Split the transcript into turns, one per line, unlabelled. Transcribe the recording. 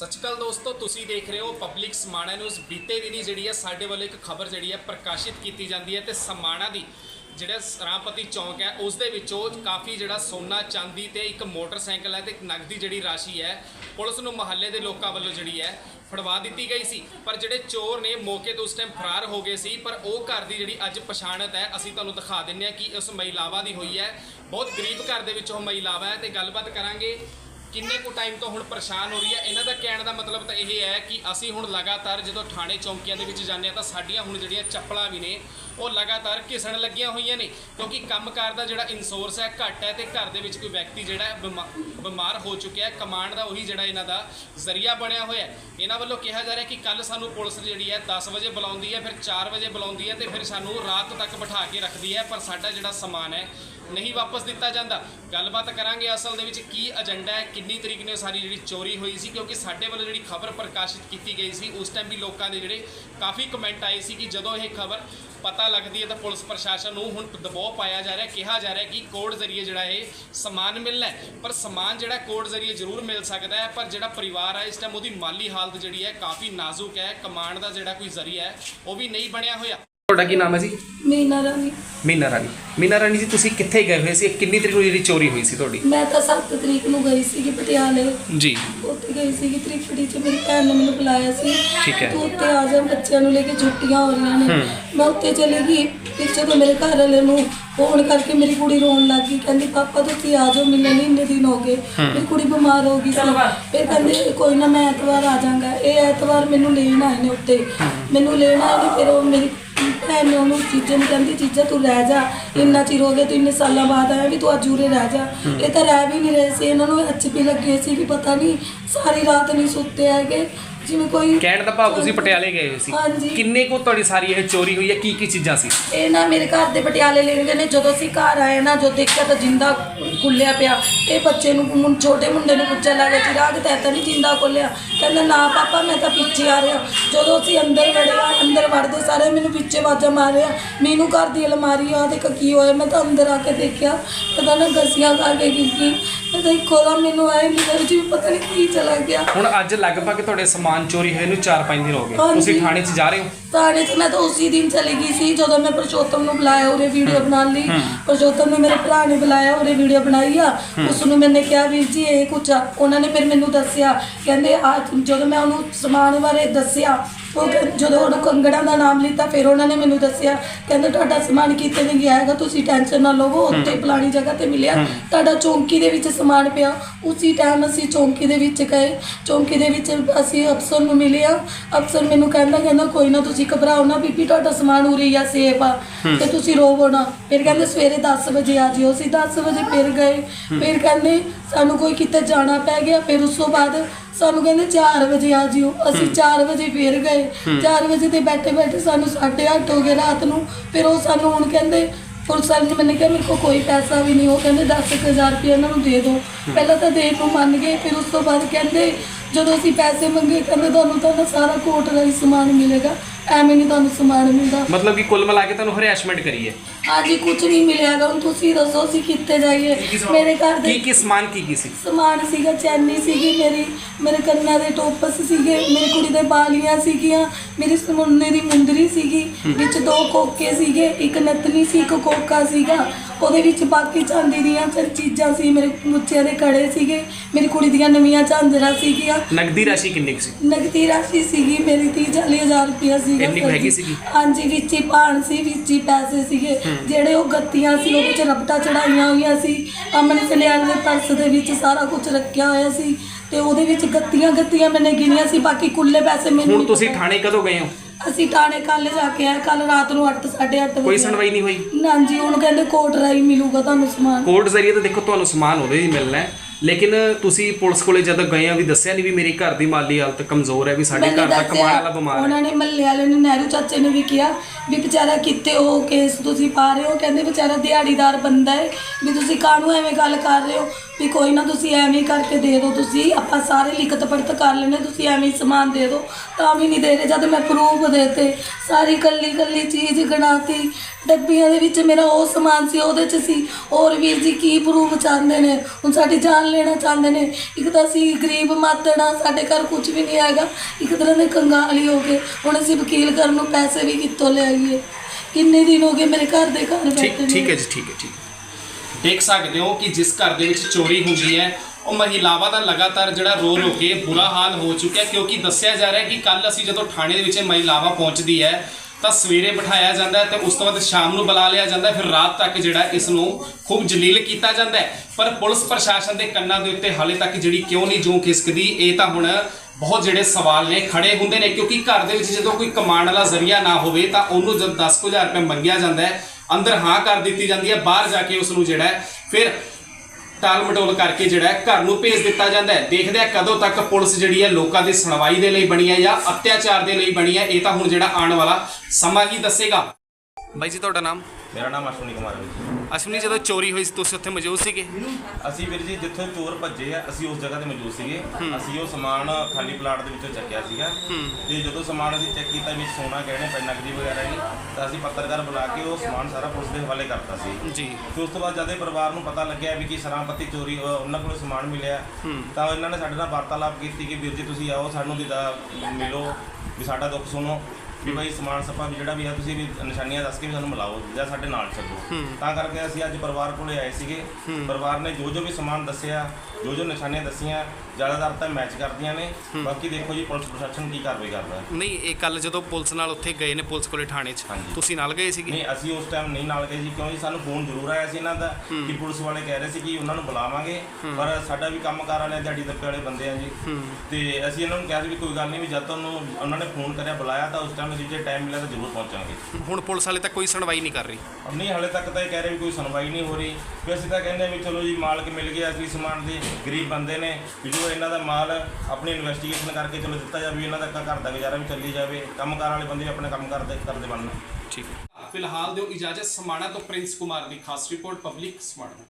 ਸਤਿ ਸ਼੍ਰੀ ਅਕਾਲ ਦੋਸਤੋ, ਤੁਸੀਂ ਦੇਖ ਰਹੇ ਹੋ ਪਬਲਿਕ ਸਮਾਣਾ ਨਿਊਜ਼ ਬੀਤੇ ਦਿਨੀ ਜਿਹੜੀ ਹੈ, ਸਾਡੇ ਵੱਲੋਂ ਇੱਕ ਖਬਰ ਜਿਹੜੀ ਹੈ, ਪ੍ਰਕਾਸ਼ਿਤ ਕੀਤੀ ਜਾਂਦੀ ਹੈ ਤੇ ਸਮਾਣਾ ਦੀ ਜਿਹੜਾ ਸਰਾਪਤੀ ਚੌਂਕ ਹੈ, ਉਸ ਦੇ ਵਿੱਚੋਂ ਕਾਫੀ ਜਿਹੜਾ ਸੋਨਾ, ਚਾਂਦੀ ਤੇ ਇੱਕ ਮੋਟਰਸਾਈਕਲ ਹੈ ਤੇ ਇੱਕ ਨਗਦੀ ਜਿਹੜੀ ਰਾਸ਼ੀ ਹੈ, ਪੁਲਿਸ ਨੂੰ ਮਹੱਲੇ ਦੇ ਲੋਕਾਂ ਵੱਲੋਂ ਜਿਹੜੀ ਹੈ, ਫੜਵਾ ਦਿੱਤੀ ਗਈ ਸੀ। ਪਰ ਜਿਹੜੇ ਚੋਰ ਨੇ, ਮੌਕੇ ਤੋਂ ਉਸ ਟਾਈਮ ਫਰਾਰ ਹੋ ਗਏ ਸੀ, ਪਰ ਉਹ ਘਰ ਦੀ ਜਿਹੜੀ ਅੱਜ ਪਛਾਣਤ ਹੈ, ਅਸੀਂ ਤੁਹਾਨੂੰ ਦਿਖਾ ਦਿੰਨੇ ਆ ਕਿ ਉਸ ਮਹਿਲਾਵਾ ਦੀ ਹੋਈ ਹੈ। ਬਹੁਤ ਗਰੀਬ ਘਰ ਦੇ ਵਿੱਚ ਉਹ ਮਹਿਲਾਵਾ ਹੈ ਤੇ ਗੱਲਬਾਤ ਕਰਾਂਗੇ ਕਿੰਨੇ ਕੁ ਟਾਈਮ ਤੋਂ ਹੁਣ ਪਰੇਸ਼ਾਨ ਹੋ ਰਹੀ ਹੈ? ਇਹਨਾਂ ਦਾ ਕਹਿਣ ਦਾ ਮਤਲਬ ਤਾਂ ਇਹ ਹੈ ਕਿ ਅਸੀਂ ਹੁਣ ਲਗਾਤਾਰ ਜਦੋਂ ਥਾਣੇ ਚੌਂਕੀਆਂ ਦੇ ਵਿੱਚ ਜਾਂਦੇ ਆ ਤਾਂ ਸਾਡੀਆਂ ਹੁਣ ਜਿਹੜੀਆਂ ਚੱਪਲਾਂ ਵੀ ਨੇ, ਉਹ ਲਗਾਤਾਰ ਘਿਸਣ ਲੱਗੀਆਂ ਹੋਈਆਂ ਨੇ। ਕਿਉਂਕਿ ਕੰਮਕਾਰ ਦਾ ਜਿਹੜਾ ਇਨਸੋਰਸ ਹੈ, ਘੱਟ ਹੈ ਤੇ ਘਰ ਦੇ ਵਿੱਚ ਕੋਈ ਵਿਅਕਤੀ ਜਿਹੜਾ ਬਿਮਾ- ਬਿਮਾਰ ਹੋ ਚੁੱਕਿਆ ਹੈ। ਕਮਾਂਡ ਦਾ ਉਹੀ ਜਿਹੜਾ ਇਹਨਾਂ ਦਾ ਜ਼ਰੀਆ ਬਣਿਆ ਹੋਇਆ ਹੈ। ਇਹਨਾਂ ਵੱਲੋਂ ਕਿਹਾ ਜਾ ਰਿਹਾ ਕਿ ਕੱਲ ਸਾਨੂੰ ਪੁਲਿਸ ਜਿਹੜੀ ਹੈ 10 ਵਜੇ ਬੁਲਾਉਂਦੀ ਹੈ, ਫਿਰ 4 ਵਜੇ ਬੁਲਾਉਂਦੀ ਹੈ ਤੇ ਫਿਰ ਸਾਨੂੰ ਰਾਤ ਤੱਕ ਬਿਠਾ ਕੇ ਰੱਖਦੀ ਹੈ। ਪਰ ਸਾਡਾ ਜਿਹੜਾ ਸਮਾਨ ਹੈ ਨਹੀਂ ਵਾਪਸ ਦਿੱਤਾ ਜਾਂਦਾ। ਗੱਲਬਾਤ ਕਰਾਂਗੇ ਅਸਲ ਦੇ ਵਿੱਚ ਕੀ ਏਜੰਡਾ ਹੈ, ਕਿੰਨੀ ਤਰੀਕ ਨੇ ਉਹ ਸਾਰੀ ਜਿਹੜੀ ਚੋਰੀ ਹੋਈ ਸੀ, ਕਿਉਂਕਿ ਸਾਡੇ ਵੱਲੋਂ ਜਿਹੜੀ ਖਬਰ ਪ੍ਰਕਾਸ਼ਿਤ ਕੀਤੀ ਗਈ ਸੀ, ਉਸ ਟਾਈਮ ਵੀ ਲੋਕਾਂ ਦੇ ਜਿਹੜੇ ਕਾਫੀ ਕਮੈਂਟ ਆਏ ਸੀ ਕਿ ਜਦੋਂ ਇਹ ਖਬਰ ਪਤਾ ਲੱਗਦੀ ਹੈ ਤਾਂ ਪੁਲਿਸ ਪ੍ਰਸ਼ਾਸਨ ਨੂੰ ਹੁਣ ਦਬਾਅ ਪਾਇਆ ਜਾ ਰਿਹਾ, ਕਿਹਾ ਜਾ ਰਿਹਾ ਕਿ ਕੋਡ ਜ਼ਰੀਏ ਜਿਹੜਾ ਇਹ ਸਮਾਨ ਮਿਲਣਾ ਪਰ ਸਮਾਨ ਜਿਹੜਾ ਕੋਡ ਜ਼ਰੀਏ ਜ਼ਰੂਰ ਮਿਲ ਸਕਦਾ ਹੈ, ਪਰ ਜਿਹੜਾ ਪਰਿਵਾਰ ਹੈ ਇਸ ਟਾਈਮ ਉਹਦੀ ਮਾਲੀ ਹਾਲਤ ਜਿਹੜੀ ਹੈ ਕਾਫੀ ਨਾਜ਼ੁਕ ਹੈ ਕਮਾਂਡ ਦਾ ਜਿਹੜਾ ਕੋਈ ਜ਼ਰੀਆ ਹੈ, ਉਹ ਵੀ ਨਹੀਂ ਬਣਿਆ ਹੋਇਆ। ਤੁਹਾਡਾ ਕੀ ਨਾਮ ਹੈ ਜੀ?
ਮੀਨਾ ਰਾਣੀ।
ਮੀਨਾ ਰਾਣੀ। ਮੀਨਾ ਰਾਣੀ ਜੀ ਤੁਸੀਂ ਕਿੱਥੇ ਗਏ ਹੋਏ ਸੀ? ਇਹ ਕਿੰਨੀ ਤਰੀਕ ਨੂੰ ਜਿਹੜੀ ਚੋਰੀ ਹੋਈ ਸੀ ਤੁਹਾਡੀ?
ਮੈਂ ਤਾਂ 7 ਤਰੀਕ ਨੂੰ ਗਈ ਸੀਗੀ ਪਟਿਆਲੇ।
ਜੀ।
ਉੱਥੇ ਗਈ ਸੀਗੀ ਤ੍ਰਿਪੜੀ ਚ ਮੇਰੀ ਭੈਣ ਨੇ ਮੈਨੂੰ ਬੁਲਾਇਆ ਸੀ।
ਠੀਕ ਹੈ।
ਤੂੰ ਉੱਥੇ ਆ ਜਾ ਬੱਚਿਆਂ ਨੂੰ ਲੈ ਕੇ ਛੁੱਟੀਆਂ ਹੋ ਰਹੀਆਂ ਨੇ। ਮੈਂ ਉੱਥੇ ਚਲੀ ਗਈ ਫਿਰ ਜਦੋਂ ਮੇਰੇ ਘਰ ਵਾਲੇ ਨੂੰ ਫੋਨ ਕਰਕੇ ਮੇਰੀ ਕੁੜੀ ਰੋਣ ਲੱਗ ਗਈ ਕਹਿੰਦੀ ਪਾਪਾ ਤੁਸੀਂ ਆ ਜਾਓ ਮਿਲਣ ਨਹੀਂ ਇੰਨੇ ਦਿਨ ਹੋ ਗਏ। ਮੇਰੀ ਕੁੜੀ ਬਿਮਾਰ ਹੋ ਗਈ ਸੀ। ਫਿਰ ਕਹਿੰਦੇ ਕੋਈ ਨਾ ਮੈਂ ਐਤਵਾਰ ਆ ਜਾਵਾਂਗਾ। ਇਹ ਐਤਵਾਰ ਮੈਨੂੰ ਲੈਣ ਆਏ ਨੇ ਉੱਤੇ ਮੈਨੂੰ ਲੈਣ ਆਏ ਨੇ ਫਿਰ ਉਹ ਮੇਰੀ ਭੈਣ ਨੇ ਉਹਨੂੰ ਚੀਜ਼ਾਂ ਨੂੰ ਕਹਿੰਦੀ, ਚੀਜ਼ਾਂ ਤੂੰ ਰਹਿ ਜਾ, ਇੰਨਾ ਚਿਰ ਹੋ ਗਿਆ ਤੂੰ ਇੰਨੇ ਸਾਲਾਂ ਬਾਅਦ ਆਇਆ ਵੀ ਤੂੰ ਅੱਜ ਉਰੇ ਰਹਿ ਜਾ। ਇਹ ਤਾਂ ਰਹਿ ਵੀ ਨਹੀਂ ਰਹੇ ਸੀ, ਇਹਨਾਂ ਨੂੰ ਐਚਪੀ ਲੱਗੇ ਸੀ ਵੀ ਪਤਾ ਨਹੀਂ, ਸਾਰੀ ਰਾਤ ਨਹੀਂ ਸੁੱਤੇ ਹੈਗੇ। ਜਿਵੇਂ ਕੋਈ
ਕਹਿਣ ਦਾ ਭਾਵ ਤੁਸੀਂ ਪਟਿਆਲੇ ਗਏ ਹੋਏ ਸੀ।
ਹਾਂਜੀ।
ਕਿੰਨੇ ਕੋ ਤੁਹਾਡੀ ਸਾਰੀ ਇਹ ਚੋਰੀ ਹੋਈ ਹੈ? ਕੀ ਕੀ ਚੀਜ਼ਾਂ ਸੀ?
ਇਹ ਨਾ ਮੇਰੇ ਘਰ ਦੇ ਪਟਿਆਲੇ ਲੈ ਗਏ ਨੇ। ਜਦੋਂ ਅਸੀਂ ਘਰ ਆਏ ਨਾ ਜੋ ਦੇਖਿਆ ਤਾਂ ਜਿੰਦਾ ਖੁੱਲਿਆ ਪਿਆ। ਇਹ ਬੱਚੇ ਨੂੰ ਮੁੰ- ਛੋਟੇ ਮੁੰਡੇ ਨੂੰ ਪੁੱਛਣ ਲੱਗੇ ਚਿਰਾਗ ਤੈ ਤਾਂ ਨਹੀਂ ਜਿੰਦਾ ਖੁੱਲਿਆ ਕਹਿੰਦਾ ਨਾ ਪਾਪਾ ਮੈਂ ਤਾਂ ਪਿੱਛੇ ਆ ਰਿਹਾ। ਜਦੋਂ ਅਸੀਂ ਅੰਦਰ ਵੜਿਆ ਅੰਦਰ ਵੜਦੇ ਸਾਰੇ ਮੈਨੂੰ ਪਿੱਛੇ ਆਵਾਜ਼ਾਂ ਮਾਰਿਆ। ਮੈਨੂੰ ਘਰ ਦੀ ਅਲਮਾਰੀ ਆ ਦੇਖ ਕੀ ਹੋਇਆ? ਮੈਂ ਤਾਂ ਅੰਦਰ ਆ ਕੇ ਦੇਖਿਆ। ਪਤਾ ਨਾ ਗਸੀਆਂ ਖਾ ਕੇ ਗਿਰ ਗਈ ਮੈਂ ਤਾਂ ਇੱਕੋ ਦਾ ਮੈਨੂੰ ਆਏ ਨਹੀਂ ਜੀ ਪਤਾ ਨਹੀਂ ਕੀ ਚਲਾ ਗਿਆ।
ਹੁਣ ਅੱਜ ਲਗਭਗ ਤੁਹਾਡੇ ਸਮਾਨ ਚੋਰੀ ਹੋਏ ਨੂੰ 4-5 ਦਿਨ ਹੋ ਗਏ।
ਹਾਂਜੀ।
ਤੁਸੀਂ ਥਾਣੇ 'ਚ ਜਾ ਰਹੇ ਹੋ?
ਤਾਣੇ ਤੇ ਮੈਂ ਤਾਂ ਉਸੇ ਦਿਨ ਚਲੀ ਗਈ ਸੀ ਜਦੋਂ ਮੈਂ ਪ੍ਰਸ਼ੋਤਮ ਨੂੰ ਬੁਲਾਇਆ ਉਹਨੇ ਵੀਡੀਓ ਬਣਾਉਣ ਲਈ। ਪ੍ਰਸ਼ੋਤਮ ਨੂੰ ਮੇਰੇ ਭਰਾ ਨੇ ਬੁਲਾਇਆ ਉਹਨੇ ਵੀਡੀਓ ਬਣਾਈ ਆ। ਉਸ ਨੂੰ ਮੈंने ਕਿਹਾ ਵੀਰ ਜੀ ਇਹ ਕੁਛ ਆ। ਉਹਨਾਂ ਨੇ ਫਿਰ ਮੈਨੂੰ ਦੱਸਿਆ ਕਹਿੰਦੇ ਆ ਜਦੋਂ ਮੈਂ ਉਹਨੂੰ ਸਮਾਨ ਬਾਰੇ ਦੱਸਿਆ ਉਹ ਜਦੋਂ ਉਹਨੂੰ ਕੰਗੜਾਂ ਦਾ ਨਾਮ ਲਿੱਤਾ ਫਿਰ ਉਹਨਾਂ ਨੇ ਮੈਨੂੰ ਦੱਸਿਆ ਕਹਿੰਦੇ ਤੁਹਾਡਾ ਸਮਾਨ ਕਿਤੇ ਨਹੀਂ ਗਿਆ ਹੈਗਾ ਤੁਸੀਂ ਟੈਨਸ਼ਨ ਨਾ ਲਵੋ ਉੱਤੇ ਫਲਾਣੀ ਜਗ੍ਹਾ ਤੇ ਮਿਲਿਆ। ਤੁਹਾਡਾ ਚੌਂਕੀ ਦੇ ਵਿੱਚ ਸਮਾਨ ਪਿਆ। ਉਸੇ ਟਾਈਮ ਅਸੀਂ ਚੌਂਕੀ ਦੇ ਵਿੱਚ ਗਏ। ਚੌਂਕੀ ਦੇ ਵਿੱਚ ਅਸੀਂ ਅਫਸਰ ਨੂੰ ਮਿਲਿਆ। ਅਫਸਰ ਮੈਨੂੰ ਕਹਿੰਦਾ ਕਹਿੰਦਾ ਕੋਈ ਨਾ ਤੁਸੀਂ ਘਬਰਾਓ ਨਾ ਬੀਬੀ ਤੁਹਾਡਾ ਸਮਾਨ ਉਰੇ ਆ ਸੇਫ ਆ। ਤੇ ਤੁਸੀਂ ਰੋਵੋ ਨਾ। ਫਿਰ ਕਹਿੰਦੇ ਸਵੇਰੇ 10 ਵਜੇ ਆ ਜਿਓ। ਅਸੀਂ 10 ਵਜੇ ਫਿਰ ਗਏ। ਫਿਰ ਕਹਿੰਦੇ ਸਾਨੂੰ ਕੋਈ ਕਿਤੇ ਜਾਣਾ ਪੈ ਗਿਆ। ਫਿਰ ਉਸ ਤੋਂ ਬਾਅਦ ਸਾਨੂੰ ਕਹਿੰਦੇ 4 ਵਜੇ ਆ ਜਿਓ। ਅਸੀਂ 4 ਵਜੇ ਫੇਰ ਗਏ। 4 ਵਜੇ ਤੇ ਬੈਠੇ ਬੈਠੇ ਸਾਨੂੰ 8:30 ਹੋ ਗਏ ਰਾਤ ਨੂੰ। ਫਿਰ ਉਹ ਸਾਨੂੰ ਹੁਣ ਕਹਿੰਦੇ ਪੁਲਿਸ ਵਾਲੇ ਨੇ ਮੈਨੂੰ ਕਿਹਾ ਮੇਰੇ ਕੋਲ ਕੋਈ ਪੈਸਾ ਵੀ ਨਹੀਂ। ਉਹ ਕਹਿੰਦੇ 10000 ਰੁਪਏ ਇਹਨਾਂ ਨੂੰ ਦੇ ਦਿਓ। ਪਹਿਲਾਂ ਤਾਂ ਦੇਣ ਨੂੰ ਮੰਨ ਗਏ। ਫਿਰ ਉਸ ਤੋਂ ਬਾਅਦ ਕਹਿੰਦੇ ਜਦੋਂ ਅਸੀਂ ਪੈਸੇ ਮੰਗੇ ਕਹਿੰਦੇ ਤੁਹਾਨੂੰ ਤਾਂ ਸਾਰਾ ਕੋਟ ਦਾ ਹੀ ਸਮਾਨ ਮਿਲੇਗਾ ਐਵੇਂ ਨਹੀਂ ਤੁਹਾਨੂੰ ਸਮਾਨ ਮਿਲਦਾ।
ਮਤਲਬ ਕਿ ਕੁੱਲ ਮਿਲਾ ਕੇ ਤੁਹਾਨੂੰ ਹਰੈਸ਼ਮੈਂਟ ਕਰੀ ਹੈ।
ਹਾਂਜੀ ਕੁਝ ਨਹੀਂ ਮਿਲਿਆਗਾ ਹੁਣ ਤੁਸੀਂ ਦੱਸੋ ਅਸੀਂ ਕਿੱਥੇ ਜਾਈਏ? ਮੇਰੇ ਘਰ ਦੇ
ਕੀ ਕੀ ਸਮਾਨ ਕੀ ਕੀ ਸੀ?
ਸਮਾਨ ਸੀਗਾ ਚੈਨੀ ਸੀਗੀ ਮੇਰੀ ਮੇਰੇ ਕੰਨਾਂ ਦੇ ਟੋਪਸ ਸੀਗੇ ਮੇਰੀ ਕੁੜੀ ਦੇ ਬਾਲੀਆਂ ਸੀਗੀਆਂ ਮੇਰੀ ਸਮੁੰਨੇ ਦੀ ਮੁੰਦਰੀ ਸੀਗੀ ਵਿੱਚ ਦੋ ਕੋਕੇ ਸੀਗੇ ਇੱਕ ਨਤਨੀ ਸੀ ਇੱਕ ਕੋਕਾ ਸੀਗਾ। ਉਹਦੇ ਵਿੱਚ ਬਾਕੀ ਚਾਂਦੀ ਦੀਆਂ ਚਰ ਚੀਜ਼ਾਂ ਸੀ ਮੇਰੇ ਮੁੱਛਿਆਂ ਦੇ ਕੜੇ ਸੀਗੇ ਮੇਰੀ ਕੁੜੀ ਦੀਆਂ ਨਵੀਆਂ ਝਾਂਜਰਾਂ ਸੀਗੀਆਂ।
ਨਗਦੀ ਰਾਸ਼ੀ ਕਿੰਨੀ ਕੁ ਸੀ?
ਨਗਦੀ ਰਾਸ਼ੀ ਸੀਗੀ ਮੇਰੀ 30 ਹਜ਼ਾਰ ਰੁਪਇਆ ਸੀਗਾ
ਇੰਨੀ ਕੁ
ਸਰ
ਹੈਗੀ
ਜੀ।
ਸੀਗੀ?
ਹਾਂਜੀ ਵਿੱਚ ਹੀ ਪਾਣ ਸੀ ਵਿੱਚ ਹੀ ਪੈਸੇ ਸੀਗੇ। ਜਿਹੜੇ ਉਹ ਗੱਤੀਆਂ ਸੀ ਉਹਦੇ ਵਿੱਚ ਰਬਟਾ ਚੜਾਈਆਂ ਹੋਈਆਂ ਸੀ। ਅਮਨ ਸਲਿਆਣ ਦੇ ਪਰਸ ਦੇ ਵਿੱਚ ਸਾਰਾ ਕੁਝ ਰੱਖਿਆ ਹੋਇਆ ਸੀ। ਤੇ ਉਹਦੇ ਵਿੱਚ ਗੱਤੀਆਂ ਗੱਤੀਆਂ ਮੈंने ਗਿਣੀਆਂ ਸੀ ਬਾਕੀ ਕੁੱਲੇ ਪੈਸੇ ਮੈਨੂੰ
ਹੁਣ
ਨਹੀਂ
ਤੁਸੀਂ
ਪਤਾ।
ਥਾਣੇ ਕਦੋਂ ਗਏ ਹੋ?
ਅਸੀਂ ਥਾਣੇ ਕੱਲ ਜਾ ਕੇ ਆਏ ਕੱਲ ਰਾਤ ਨੂੰ 8 8:30 ਵਜੇ
ਕੋਈ ਸੁਣਵਾਈ ਨਹੀਂ ਹੋਈ?
ਨਾ ਜੀ ਹੁਣ ਕਹਿੰਦੇ ਕੋਰਟ ਰਾਈ ਮਿਲੂਗਾ ਤੁਹਾਨੂੰ ਸਮਾਨ।
ਕੋਰਟ ਜ਼ਰੀਏ ਤਾਂ ਦੇਖੋ ਤੁਹਾਨੂੰ ਸਮਾਨ ਉਹਦੇ ਹੀ ਮਿਲਣਾ ਹੈ। ਲੇਕਿਨ ਤੁਸੀਂ ਪੁਲਿਸ ਕੋਲੇ ਜਦੋਂ ਗਏ ਆ ਵੀ ਦੱਸਿਆ ਨਹੀਂ ਵੀ ਮੇਰੀ ਘਰ ਦੀ ਮਾਲੀ ਹਾਲਤ ਕਮਜ਼ੋਰ ਹੈ ਵੀ ਸਾਡੇ ਘਰ ਦਾ ਕਮਾਉਣ ਵਾਲਾ ਬਿਮਾਰ ਹੈ।
ਉਹਨਾਂ ਨੇ ਮੱਲੇ ਵਾਲੇ ਨੇ ਨਹਿਰੂ ਚਾਚੇ ਨੇ ਵੀ ਕਿਹਾ ਵੀ ਵਿਚਾਰਾ ਕਿੱਥੇ ਉਹ ਕੇਸ ਤੁਸੀਂ ਪਾ ਰਹੇ ਹੋ। ਕਹਿੰਦੇ ਵਿਚਾਰਾ ਦਿਹਾੜੀਦਾਰ ਬੰਦਾ ਹੈ। ਵੀ ਤੁਸੀਂ ਕਾਹਨੂੰ ਐਵੇਂ ਗੱਲ ਕਰ ਰਹੇ ਹੋ? ਵੀ ਕੋਈ ਨਾ ਤੁਸੀਂ ਐਵੇਂ ਹੀ ਕਰਕੇ ਦੇ ਦਿਓ ਤੁਸੀਂ ਆਪਾਂ ਸਾਰੇ ਲਿਖਤ ਪੜਤ ਕਰ ਲੈਣੇ ਤੁਸੀਂ ਐਵੇਂ ਹੀ ਸਮਾਨ ਦੇ ਦਿਓ ਤਾਂ ਵੀ ਨਹੀਂ ਦੇ ਰਹੇ। ਜਦ ਮੈਂ ਪ੍ਰੂਫ ਦੇਤੇ ਸਾਰੀ ਕੱਲੀ ਕੱਲੀ ਚੀਜ਼ ਗਣਾਤੀ ਡੱਬੀਆਂ ਦੇ ਵਿੱਚ ਮੇਰਾ ਉਹ ਸਮਾਨ ਸੀ ਉਹਦੇ ਚ ਸੀ। ਹੋਰ ਵੀਰ ਜੀ ਕੀ ਪ੍ਰੂਫ ਚਾਹੁੰਦੇ ਨੇ? ਹੁਣ ਸਾਡੀ ਜਾਨ ਲੈਣਾ ਚਾਹੁੰਦੇ ਨੇ। ਇੱਕ ਤਾਂ ਅਸੀਂ ਗਰੀਬ ਮਾਤੜਾ ਸਾਡੇ ਘਰ ਕੁਝ ਵੀ ਨਹੀਂ ਹੈਗਾ। ਇੱਕ ਤਰ੍ਹਾਂ ਦੇ ਕੰਗਾਲੀ ਹੋ ਗਏ। ਹੁਣ ਅਸੀਂ ਵਕੀਲ ਕਰਨ ਨੂੰ ਪੈਸੇ ਵੀ ਕਿੱਥੋਂ ਲੈ ਆਈਏ? ਕਿੰਨੇ ਦਿਨ ਹੋ ਗਏ ਮੇਰੇ ਘਰ ਦੇ ਘਰ ਬੈਠੇ
ਠੀਕ ਠੀਕ ਹੈ ਜੀ ਠੀਕ ਹੈ ਠੀਕ ਹੈ। ਦੇਖ ਸਕਦੇ ਹੋ ਕਿ ਜਿਸ ਘਰ ਦੇ ਵਿੱਚ ਚੋਰੀ ਹੁੰਦੀ ਹੈ, ਉਹ ਮਹਿਲਾਵਾਂ ਦਾ ਲਗਾਤਾਰ ਜਿਹੜਾ ਰੋ ਰੋ ਕੇ ਬੁਰਾ ਹਾਲ ਹੋ ਚੁੱਕਿਆ ਕਿਉਂਕਿ ਦੱਸਿਆ ਜਾ ਰਿਹਾ ਕਿ ਕੱਲ ਅਸੀਂ ਜਦੋਂ ਥਾਣੇ ਦੇ ਵਿੱਚ ਇਹ ਮਹਿਲਾਵਾਂ ਪਹੁੰਚਦੀ ਹੈ, ਤਾਂ ਸਵੇਰੇ ਬਿਠਾਇਆ ਜਾਂਦਾ ਹੈ ਤੇ ਉਸ ਤੋਂ ਬਾਅਦ ਸ਼ਾਮ ਨੂੰ ਬੁਲਾ ਲਿਆ ਜਾਂਦਾ ਫਿਰ ਰਾਤ ਤੱਕ ਜਿਹੜਾ ਇਸ ਨੂੰ ਖੂਬ ਜਲੀਲ ਕੀਤਾ ਜਾਂਦਾ ਪਰ ਪੁਲਿਸ ਪ੍ਰਸ਼ਾਸਨ ਦੇ ਕੰਨਾਂ ਦੇ ਉੱਤੇ ਹਾਲੇ ਤੱਕ ਜਿਹੜੀ ਕਿਉਂ ਨਹੀਂ ਜੂੰ ਖਿਸਕਦੀ, ਇਹ ਤਾਂ ਹੁਣ ਬਹੁਤ ਜਿਹੜੇ ਸਵਾਲ ਨੇ, ਖੜੇ ਹੁੰਦੇ ਨੇ, ਕਿਉਂਕਿ ਘਰ ਦੇ ਵਿੱਚ ਜਦੋਂ ਕੋਈ ਕਮਾਉਣ ਵਾਲਾ ਜ਼ਰੀਆ ਨਾ ਹੋਵੇ, ਤਾਂ ਉਹਨੂੰ ਜਦ 10000 ਰੁਪਏ ਮੰਗਿਆ ਜਾਂਦਾ ਹੈ ਅੰਦਰ ਹਾਂ ਕਰ ਦਿੱਤੀ ਜਾਂਦੀ ਹੈ, ਬਾਹਰ ਜਾ ਕੇ ਉਸ ਨੂੰ ਜਿਹੜਾ ਫਿਰ ਟਾਲ ਮਟੋਲ ਕਰਕੇ ਜਿਹੜਾ ਘਰ ਨੂੰ ਭੇਜ ਦਿੱਤਾ ਜਾਂਦਾ ਹੈ। ਦੇਖਦੇ ਆ ਕਦੋਂ ਤੱਕ ਪੁਲਿਸ ਜਿਹੜੀ ਹੈ ਲੋਕਾਂ ਦੀ ਸੁਣਵਾਈ ਦੇ ਲਈ ਬਣੀ ਹੈ ਜਾਂ ਅਤਿਆਚਾਰ ਦੇ ਲਈ ਬਣੀ ਹੈ, ਇਹ ਤਾਂ ਹੁਣ ਜਿਹੜਾ ਆਉਣ ਵਾਲਾ ਸਮਾਂ ਹੀ ਦੱਸੇਗਾ। ਬਾਈ ਜੀ, ਤੁਹਾਡਾ ਨਾਮ?
ਮੇਰਾ ਨਾਮ ਅਸ਼ਵਨੀ ਕੁਮਾਰ ਹੈ।
ਅਸ਼ਵਨੀ ਜਦੋਂ ਚੋਰੀ ਹੋਈ ਸੀ ਤੁਸੀਂ ਉੱਥੇ ਮੌਜੂਦ ਸੀਗੇ?
ਅਸੀਂ ਵੀਰ ਜੀ ਜਿੱਥੇ ਚੋਰ ਭੱਜੇ ਆ ਅਸੀਂ ਉਸ ਜਗ੍ਹਾ ਤੇ ਮੌਜੂਦ ਸੀਗੇ। ਅਸੀਂ ਉਹ ਸਮਾਨ ਖਾਲੀ ਪਲਾਟ ਦੇ ਵਿੱਚੋਂ ਚੱਕਿਆ ਸੀਗਾ। ਤੇ ਜਦੋਂ ਸਮਾਨ ਅਸੀਂ ਚੈੱਕ ਕੀਤਾ ਵੀ ਸੋਨਾ ਗਹਿਣੇ ਪੈਨ ਨਕਦੀ ਵਗੈਰਾ ਜੀ ਤਾਂ ਅਸੀਂ ਪੱਤਰਕਾਰ ਬੁਲਾ ਕੇ ਉਹ ਸਮਾਨ ਸਾਰਾ ਪੁਲਿਸ ਦੇ ਹਵਾਲੇ ਕਰਤਾ ਸੀ।
ਜੀ।
ਤੇ ਉਸ ਤੋਂ ਬਾਅਦ ਜਦ ਇਹ ਪਰਿਵਾਰ ਨੂੰ ਪਤਾ ਲੱਗਿਆ ਵੀ ਕਿ ਸਰਾਮਪਤੀ ਚੋਰੀ ਅ, ਉਹਨਾਂ ਕੋਲ ਸਮਾਨ ਮਿਲਿਆ ਤਾਂ ਇਹਨਾਂ ਨੇ ਸਾਡੇ ਨਾਲ ਵਾਰਤਾਲਾਪ ਕੀਤੀ ਕਿ ਵੀਰ ਜੀ ਤੁਸੀਂ ਆਓ ਸਾਨੂੰ ਜਿੱਦਾਂ ਮਿਲੋ ਵੀ ਸਾਡਾ ਦੁੱਖ ਸੁਣੋ। ਵੀ ਭਾਈ ਸਮਾਨ ਸੱਪਾ ਵੀ ਜਿਹੜਾ ਵੀ ਹੈ ਤੁਸੀਂ ਵੀ ਨਿਸ਼ਾਨੀਆਂ ਦੱਸ ਕੇ ਵੀ ਸਾਨੂੰ ਮਿਲਾਓ ਜਾਂ ਸਾਡੇ ਨਾਲ ਚੱਲੋ। ਤਾਂ ਕਰਕੇ ਅਸੀਂ ਅੱਜ ਪਰਿਵਾਰ ਕੋਲੇ ਆਏ ਸੀਗੇ। ਪਰਿਵਾਰ ਨੇ ਜੋ ਜੋ ਵੀ ਸਮਾਨ ਦੱਸਿਆ ਜੋ ਜੋ ਨਿਸ਼ਾਨੀਆਂ ਦੱਸੀਆਂ ਜ਼ਿਆਦਾਤਰ ਤਾਂ ਮੈਚ ਕਰਦੀਆਂ ਨੇ ਬਾਕੀ ਦੇਖੋ ਜੀ ਪੁਲਿਸ ਪ੍ਰਸ਼ਾਸਨ ਕੀ ਕਾਰਵਾਈ ਕਰਦਾ ਹੈ
ਨਹੀਂ ਇਹ ਕੱਲ ਜਦੋਂ ਪੁਲਿਸ ਨਾਲ ਉੱਥੇ ਗਏ ਨੇ ਪੁਲਿਸ ਕੋਲੇ ਥਾਣੇ 'ਚ
ਹਾਂਜੀ।
ਤੁਸੀਂ ਨਾਲ ਗਏ ਸੀਗੇ?
ਨਹੀਂ ਅਸੀਂ ਉਸ ਟਾਈਮ ਨਹੀਂ ਨਾਲ ਗਏ ਸੀ ਕਿਉਂਕਿ ਸਾਨੂੰ ਫੋਨ ਜ਼ਰੂਰ ਆਇਆ ਸੀ ਇਹਨਾਂ ਦਾ ਕਿ ਪੁਲਿਸ ਵਾਲੇ ਕਹਿ ਰਹੇ ਸੀ ਕਿ ਉਹਨਾਂ ਨੂੰ ਬੁਲਾਵਾਂਗੇ ਪਰ ਸਾਡਾ ਵੀ ਕੰਮਕਾਰ ਵਾਲੇ ਦਿਹਾੜੀ ਦੱਪੇ ਵਾਲੇ ਬੰਦੇ ਆ ਜੀ। ਤੇ ਅਸੀਂ ਇਹਨਾਂ ਨੂੰ ਕਿਹਾ ਸੀ ਵੀ ਕੋਈ ਗੱਲ ਨਹੀਂ ਵੀ ਜਦ ਤੁਹਾਨੂੰ ਉਹਨਾਂ ਨੇ ਫੋਨ ਕਰਿਆ ਬੁਲਾਇਆ ਤਾਂ ਉਸ ਟਾਈਮ ਅਸੀਂ ਜੇ ਟਾਈਮ ਮਿਲਿਆ ਤਾਂ ਜ਼ਰੂਰ ਪਹੁੰਚਾਂਗੇ।
ਹੁਣ ਪੁਲਿਸ ਵਾਲੇ ਤਾਂ ਕੋਈ ਸੁਣਵਾਈ ਨਹੀਂ ਕਰ ਰਹੀ।
ਨਹੀਂ ਹਾਲੇ ਤੱਕ ਤਾਂ ਇਹ ਕਹਿ ਰਹੇ ਵੀ ਕੋਈ ਸੁਣਵਾਈ ਨਹੀਂ ਹੋ ਰਹੀ। ਵੀ ਅਸੀਂ ਤਾਂ ਕਹਿੰਦੇ ਵੀ ਚਲੋ ਜੀ ਮਾਲਕ ਮਿਲ ਗਿਆ ਅਸਲੀ ਸਮਾਨ ਦੇ, ਗਰੀਬ ਬੰਦੇ ਨੇ, ਵੀ ਜੋ ਇਹਨਾਂ ਦਾ ਮਾਲ ਆਪਣੀ ਇਨਵੈਸਟੀਗੇਸ਼ਨ ਕਰਕੇ ਚਲੋ ਦਿੱਤਾ ਜਾਵੇ ਇਹਨਾਂ ਦਾ ਘਰ ਦਾ ਗੁਜ਼ਾਰਾ ਵੀ ਚੱਲੀ ਜਾਵੇ, ਕੰਮਕਾਰ ਵਾਲੇ ਬੰਦੇ ਵੀ ਆਪਣਾ ਕੰਮ ਕਰਦੇ ਕਰਦੇ ਬਣਨ।
ਠੀਕ ਫਿਲਹਾਲ ਦਿਓ ਇਜਾਜ਼ਤ, ਸਮਾਣਾ ਤੋਂ ਪ੍ਰਿੰਸ ਕੁਮਾਰ ਦੀ ਖਾਸ ਰਿਪੋਰਟ ਪਬਲਿਕ ਸਮਾਣਾ।